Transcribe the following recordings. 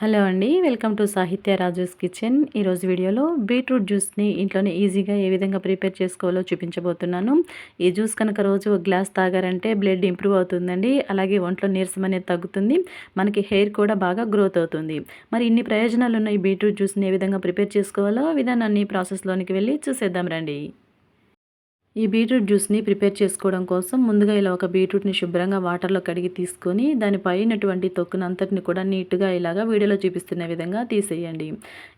Hello అండి welcome to సాహిత్య Raju's kitchen. ఈరోజు వీడియోలో బీట్రూట్ జ్యూస్ని ఇంట్లోనే ఈజీగా ఏ విధంగా ప్రిపేర్ చేసుకోవాలో చూపించబోతున్నాను. ఈ జ్యూస్ కనుక రోజు ఒక గ్లాస్ తాగారంటే బ్లడ్ ఇంప్రూవ్ అవుతుందండి. అలాగే ఒంట్లో నీరసం అనేది తగ్గుతుంది. మనకి హెయిర్ కూడా బాగా గ్రోత్ అవుతుంది. మరి ఇన్ని ప్రయోజనాలు ఉన్న ఈ బీట్రూట్ జ్యూస్ని ఏ విధంగా ప్రిపేర్ చేసుకోవాలో విధానాన్ని ప్రాసెస్లోనికి వెళ్ళి చూసేద్దాం రండి. ఈ బీట్రూట్ జ్యూస్ని ప్రిపేర్ చేసుకోవడం కోసం ముందుగా ఇలా ఒక బీట్రూట్ని శుభ్రంగా వాటర్లో కడిగి తీసుకొని దానిపైనటువంటి తొక్కునంతటిని కూడా నీట్గా ఇలాగా వీడియోలో చూపిస్తున్న విధంగా తీసేయండి.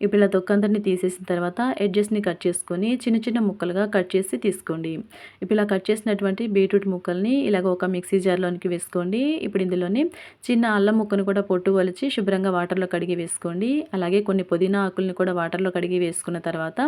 ఇప్పుడు ఇలా తొక్కంతటిని తీసేసిన తర్వాత ఎడ్జెస్ని కట్ చేసుకొని చిన్న చిన్న ముక్కలుగా కట్ చేసి తీసుకోండి. ఇప్పుడు ఇలా కట్ చేసినటువంటి బీట్రూట్ ముక్కల్ని ఇలాగ ఒక మిక్సీ జార్లోనికి వేసుకోండి. ఇప్పుడు ఇందులోని చిన్న అల్లం ముక్కను కూడా పొట్టు వలిచి శుభ్రంగా వాటర్లో కడిగి వేసుకోండి. అలాగే కొన్ని పుదీనా ఆకుల్ని కూడా వాటర్లో కడిగి వేసుకున్న తర్వాత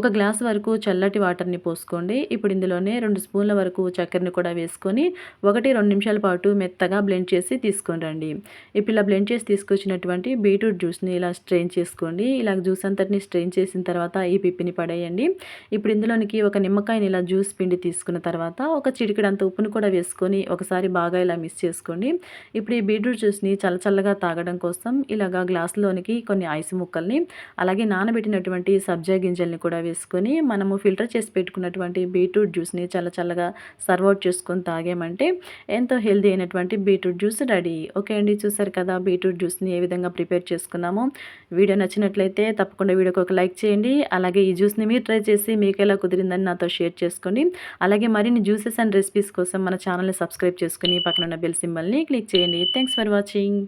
ఒక గ్లాస్ వరకు చల్లటి వాటర్ని పోసుకోండి. ఇప్పుడు ఇప్పుడు ఇందులోనే రెండు స్పూన్ల వరకు చక్కెరని కూడా వేసుకొని ఒకటి రెండు నిమిషాల పాటు మెత్తగా బ్లెండ్ చేసి తీసుకొని రండి. ఇప్పుడు ఇలా బ్లెండ్ చేసి తీసుకొచ్చినటువంటి బీట్రూట్ జ్యూస్ని ఇలా స్ట్రెయిన్ చేసుకోండి. ఇలా జ్యూస్ అంతటిని స్ట్రెయిన్ చేసిన తర్వాత ఈ పిప్పిని పడేయండి. ఇప్పుడు ఇందులోనికి ఒక నిమ్మకాయని ఇలా జ్యూస్ పిండి తీసుకున్న తర్వాత ఒక చిడికిడంత ఉప్పును కూడా వేసుకొని ఒకసారి బాగా ఇలా మిక్స్ చేసుకోండి. ఇప్పుడు ఈ బీట్రూట్ జ్యూస్ని చల్లచల్లగా తాగడం కోసం ఇలాగా గ్లాసులోనికి కొన్ని ఐస్ ముక్కల్ని అలాగే నానబెట్టినటువంటి సబ్జా గింజల్ని కూడా వేసుకొని మనము ఫిల్టర్ చేసి పెట్టుకున్నటువంటి బీట్రూట్ బీట్రూట్ జ్యూస్ని చాలా చల్లగా సర్వ్ అవుట్ చేసుకొని తాగామంటే ఎంతో హెల్దీ అయినటువంటి బీట్రూట్ జ్యూస్ రెడీ. ఓకే అండి చూసారు కదా బీట్రూట్ జ్యూస్ని ఏ విధంగా ప్రిపేర్ చేసుకున్నామో. వీడియో నచ్చినట్లయితే తప్పకుండా వీడియోకి ఒక లైక్ చేయండి. అలాగే ఈ జ్యూస్ని మీరు ట్రై చేసి మీకు ఎలా కుదిరిందని నాతో షేర్ చేసుకోండి. అలాగే మరిన్ని జ్యూసెస్ అండ్ రెసిపీస్ కోసం మన ఛానల్ని సబ్స్క్రైబ్ చేసుకుని పక్కన ఉన్న బెల్ సింబల్ని క్లిక్ చేయండి. Thanks for watching.